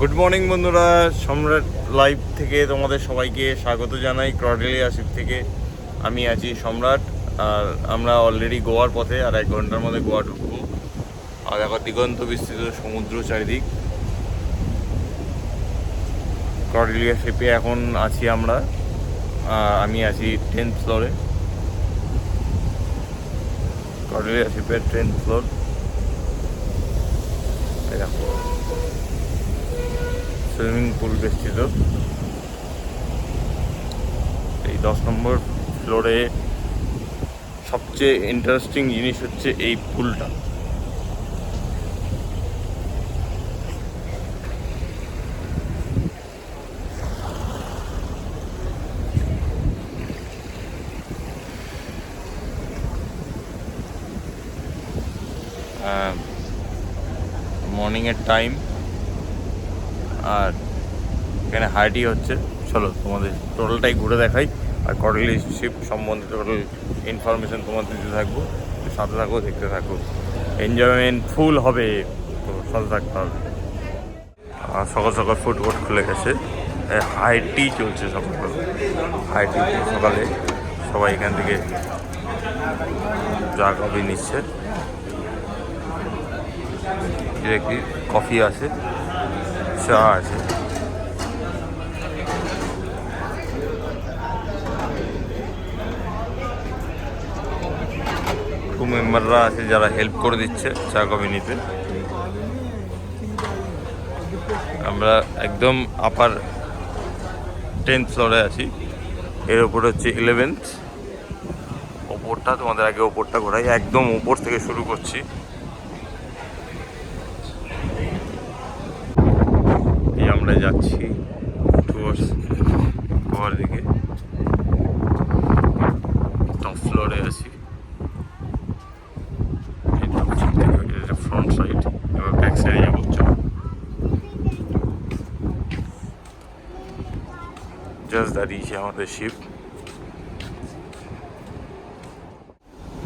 Good morning বন্ধুরা। সম্রাট live থেকে তোমাদের সবাইকে স্বাগত জানাই, ক্রডেলি আসিফ থেকে। আমি আছি সম্রাট, আর আমরা অলরেডি গোয়ার পথে আর এক ঘণ্টার মধ্যে গোয়া ঢুকবো। আর এখন দিগন্ত বিস্তৃত সমুদ্র চারিদিক। ক্রডেলিয়া শিপে এখন আছি আমরা। আমি আছি টেন্থ ফ্লোরে ক্রডেলিয়া শিপের টেন্থ ফ্লোর দেখো। সুইমিং পুল বেষ্টিত। এই দশ নম্বর ফ্লোরে সবচেয়ে ইন্টারেস্টিং জিনিস হচ্ছে এই পুলটা। মর্নিংয়ের টাইম আর এখানে হাইটি হচ্ছে, চলো তোমাদের টোটালটাই ঘুরে দেখাই। আর কটলি শিপ সম্বন্ধে টোটাল ইনফরমেশন তোমাদের দিতে থাকব, সাথে থাকো, দেখতে থাকো। এনজয়মেন্ট ফুল হবে, তো সাথে থাকতে হবে। সকাল সকাল ফুড কোর্ট খুলে গেছে। হাইটি চলছে সকাল হাইটি সকালে। সবাই এখান থেকে চা কফি নিচ্ছে। কফি আছে। চা আছে ক্রু মেম্বাররা আছে যারা হেল্প করে দিচ্ছে চা কফি নিতে আমরা একদম আপার টেন্থ ফ্লোরে আছি। এর ওপর হচ্ছে ইলেভেন্থ ওপরটা তোমাদের আগে ওপরটা ঘোরাই। একদম ওপর থেকে শুরু করছি এই আমরা যাচ্ছি টুয়ার্স গোয়ার দিকে। টপ ফ্লোরে আছি। ফ্রন্ট সাইড সাইডে জাস্ট দাঁড়িয়েছে আমাদের শিপ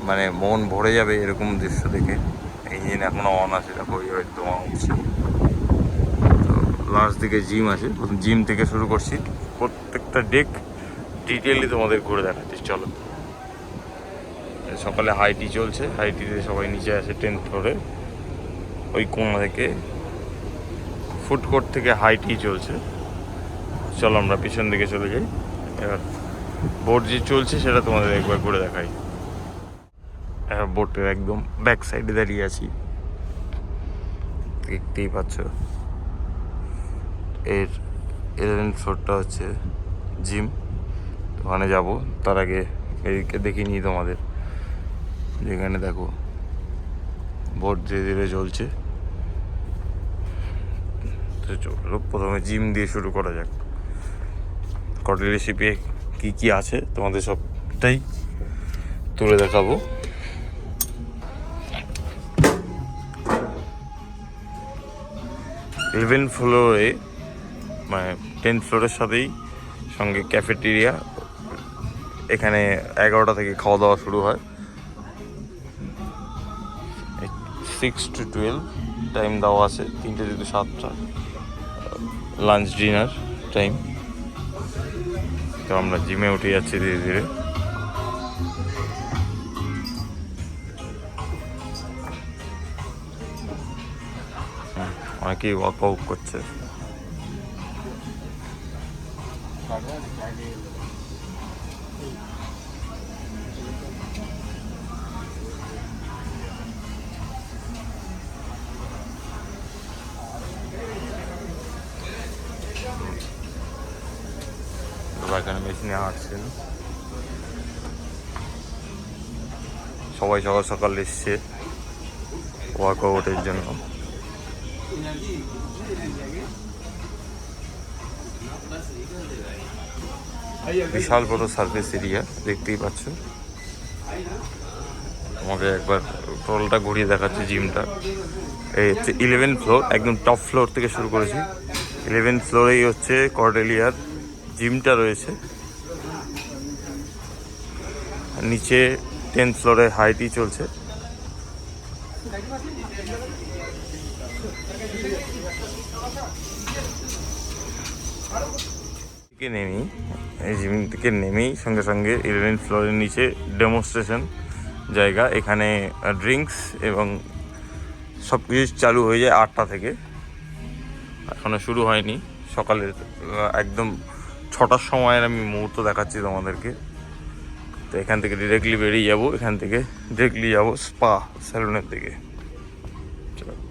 মানে মন ভরে যাবে এরকম দৃশ্য দেখে। ইঞ্জিন এখনও অন আছে, দেখো হয়তো তো লাস্ট দিকে জিম আছে। জিম থেকে শুরু করছি। প্রত্যেকটা ডেক ডিটেইলি তোমাদের ঘুরে দেখাচ্ছি, চলো। সকালে হাইটি চলছে। হাইটিতে সবাই নিচে আছে টেন্থ ফ্লোরে ওই কোণা থেকে ফুড কোর্ট থেকে হাইটি চলছে। চলো আমরা পিছন দিকে চলে যাই। এবার বোট যে চলছে, সেটা তোমাদের একবার ঘুরে দেখাই। বোটের একদম ব্যাক সাইডে দাঁড়িয়ে আছি। দেখতেই পাচ্ছ। এর ইলেভেন ফ্লোরটা হচ্ছে জিম। ওখানে যাব। তার আগে এদিকে দেখিয়ে নিই তোমাদের। যেখানে দেখো, বোট ধীরে ধীরে চলছে। তো চলো, প্রথমে জিম দিয়ে শুরু করা যাক। কটলি রেসিপি কী কী আছে তোমাদের সবটাই তুলে দেখাবো। ইলেভেন ফ্লোরে মানে টেন্থ ফ্লোরের সাথেই সঙ্গে ক্যাফেটেরিয়া এখানে এগারোটা থেকে খাওয়া দাওয়া শুরু হয়। সিক্স টু টুয়েলভ টাইম দেওয়া আছে তিনটে থেকে সাতটা। লাঞ্চ ডিনার টাইম তো আমরা জিমে উঠে যাচ্ছি ধীরে ধীরে। হুম, অনেকেই ওয়ার্কআউট করছে। এখানে মেশিনে হাঁটছেন। সবাই সকাল সকাল এসছে। ওয়ার্কআউটের জন্য। বিশাল বড় সার্ভিস এরিয়া দেখতেই পাচ্ছ। আমাকে একবার টোলটা ঘুরিয়ে দেখাচ্ছে জিমটা এই হচ্ছে ইলেভেন ফ্লোর একদম টপ ফ্লোর থেকে শুরু করেছি। ইলেভেন ফ্লোরেই হচ্ছে কর্ডেলিয়ার জিমটা রয়েছে। নিচে টেন্থ ফ্লোরে হাইটই চলছে। থেকে নেমেই জিম থেকে নেমেই সঙ্গে সঙ্গে ইলেভেন ফ্লোরের নিচে ডেমনস্ট্রেশন জায়গা, এখানে ড্রিঙ্কস এবং সব কিছু চালু হয়ে যায় আটটা থেকে। এখনও শুরু হয়নি। সকালের একদম ছটার সময়ের আমি মুহূর্ত দেখাচ্ছি তোমাদেরকে। তো এখান থেকে ডিরেক্টলি বেরিয়ে যাব, এখান থেকে ডিরেক্টলি যাব স্পা স্যালুনের দিকে।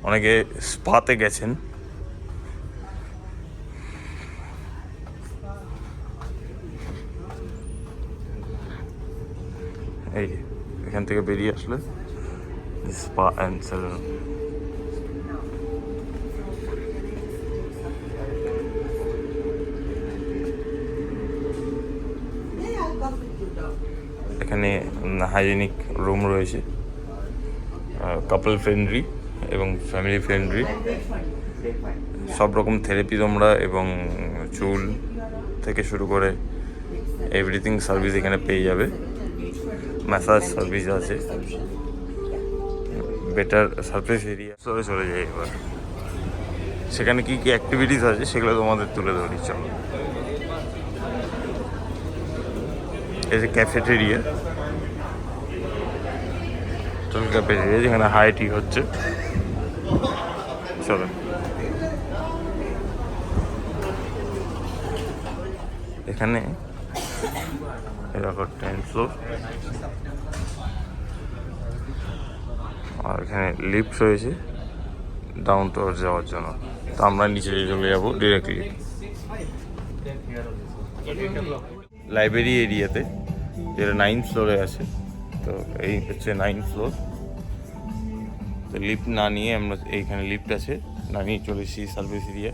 অনেকে স্পাতে গেছেন। এই, এখান থেকে বেরিয়ে আসলে স্পা অ্যান্ড স্যালুন এখানে হাইজেনিক রুম রয়েছে। কাপল ফ্রেন্ডলি এবং ফ্যামিলি ফ্রেন্ডলি সব রকম থেরাপি তোমরা এবং চুল থেকে শুরু করে এভরিথিং সার্ভিস এখানে পেয়ে যাবে। ম্যাসাজ সার্ভিস আছে। বেটার সার্ফেস এরিয়া চলে চলে যাই এবার। সেখানে কি কি অ্যাক্টিভিটিস আছে সেগুলো তোমাদের তুলে ধরি, চলো। এই যে ক্যাফেটেরিয়া টোটাল ক্যাফেটেরিয়া যেখানে হাই টি হচ্ছে। চলো। এখানে এরকম টেন ফ্লোর আর এখানে লিফট রয়েছে ডাউন টুয়ার্ড যাওয়ার জন্য। তো আমরা নিচে চলে যাব ডিরেক্টলি লাইব্রেরি এরিয়াতে যেটা নাইন ফ্লোরে আছে, তো এই হচ্ছে নাইন ফ্লোর তো লিফ্ট না নিয়ে আমরা এইখানে লিফ্ট আছে, না নিয়ে চলে এসেছি সার্ভিস এরিয়া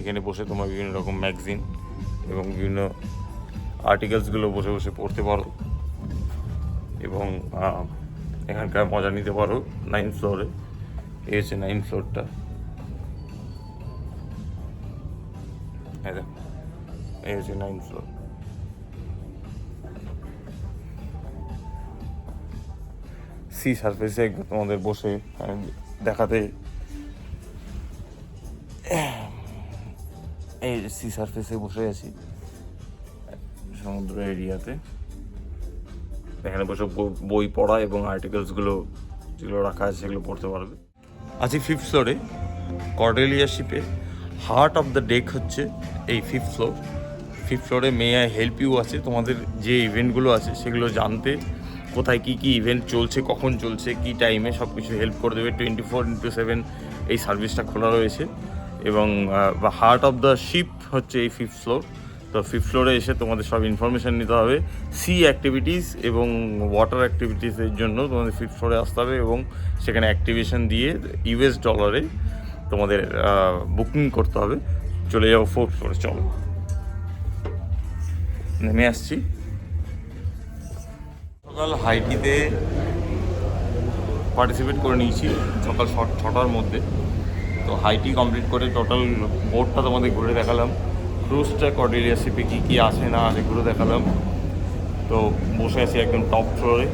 এখানে বসে তোমার বিভিন্ন রকম ম্যাগজিন এবং বিভিন্ন আর্টিকেলসগুলো বসে বসে পড়তে পারো। এবং এখানকার মজা নিতে পারো নাইন ফ্লোরে এই হচ্ছে নাইন ফ্লোরটা এই হচ্ছে নাইন ফ্লোর সি সার্ফেসে একবার তোমাদের বসে দেখাতে। এই সি সার্ফেসে বসে আছি। সমুদ্র এরিয়াতে। এখানে বসে বই- পড়া এবং আর্টিকেলসগুলো যেগুলো রাখা আছে সেগুলো পড়তে পারবে। আছি ফিফথ ফ্লোরে কর্ডেলিয়া শিপে হার্ট অফ দ্য ডেক হচ্ছে এই ফিফথ ফ্লোর ফিফথ ফ্লোরে মে আই হেল্প ইউ আছে তোমাদের যে ইভেন্টগুলো আছে সেগুলো জানতে কোথায় কী কী ইভেন্ট চলছে কখন চলছে কী টাইমে সব কিছু হেল্প করে দেবে। টোয়েন্টি ফোর ইন্টু সেভেন এই সার্ভিসটা খোলা রয়েছে। এবং হার্ট অফ দ্য শিপ হচ্ছে এই ফিফথ ফ্লোর তো ফিফথ ফ্লোরে এসে তোমাদের সব ইনফরমেশান নিতে হবে। সি অ্যাক্টিভিটিস এবং ওয়াটার অ্যাক্টিভিটিসের জন্য তোমাদের ফিফথ ফ্লোরে আসতে হবে এবং সেখানে অ্যাক্টিভেশন দিয়ে ইউএস ডলারে তোমাদের বুকিং করতে হবে। চলে যাব ফোর্থ ফ্লোরে চলো। নেমে আসছি। সকাল হাইটিতে পার্টিসিপেট করে নিয়েছি সকাল ছটার মধ্যে। তো হাইটি কমপ্লিট করে টোটাল বোর্ডটা তোমাদের ঘুরে দেখালাম। ক্রুজটা কর্ডেলিয়া শিপে কী কী আছে না আছে ঘুরে দেখালাম। তো বসে আছি একদম টপ ফ্লোরে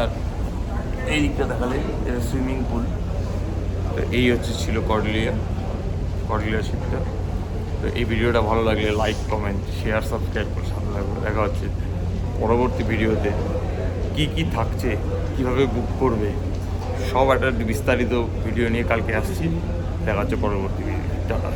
আর এই দিকটা দেখালে সুইমিং পুল তো এই হচ্ছে ছিল কর্ডিলিয়া কর্ডিলিয়া শিপটা তো এই ভিডিওটা ভালো লাগলে লাইক কমেন্ট শেয়ার সাবস্ক্রাইব করে সাথে থাকবে দেখা হচ্ছে পরবর্তী ভিডিওতে। কি কি থাকছে, কীভাবে বুক করবে, সব একটা বিস্তারিত ভিডিও নিয়ে কালকে আসছি। দেখা হচ্ছে পরবর্তী ভিডিও টাটা।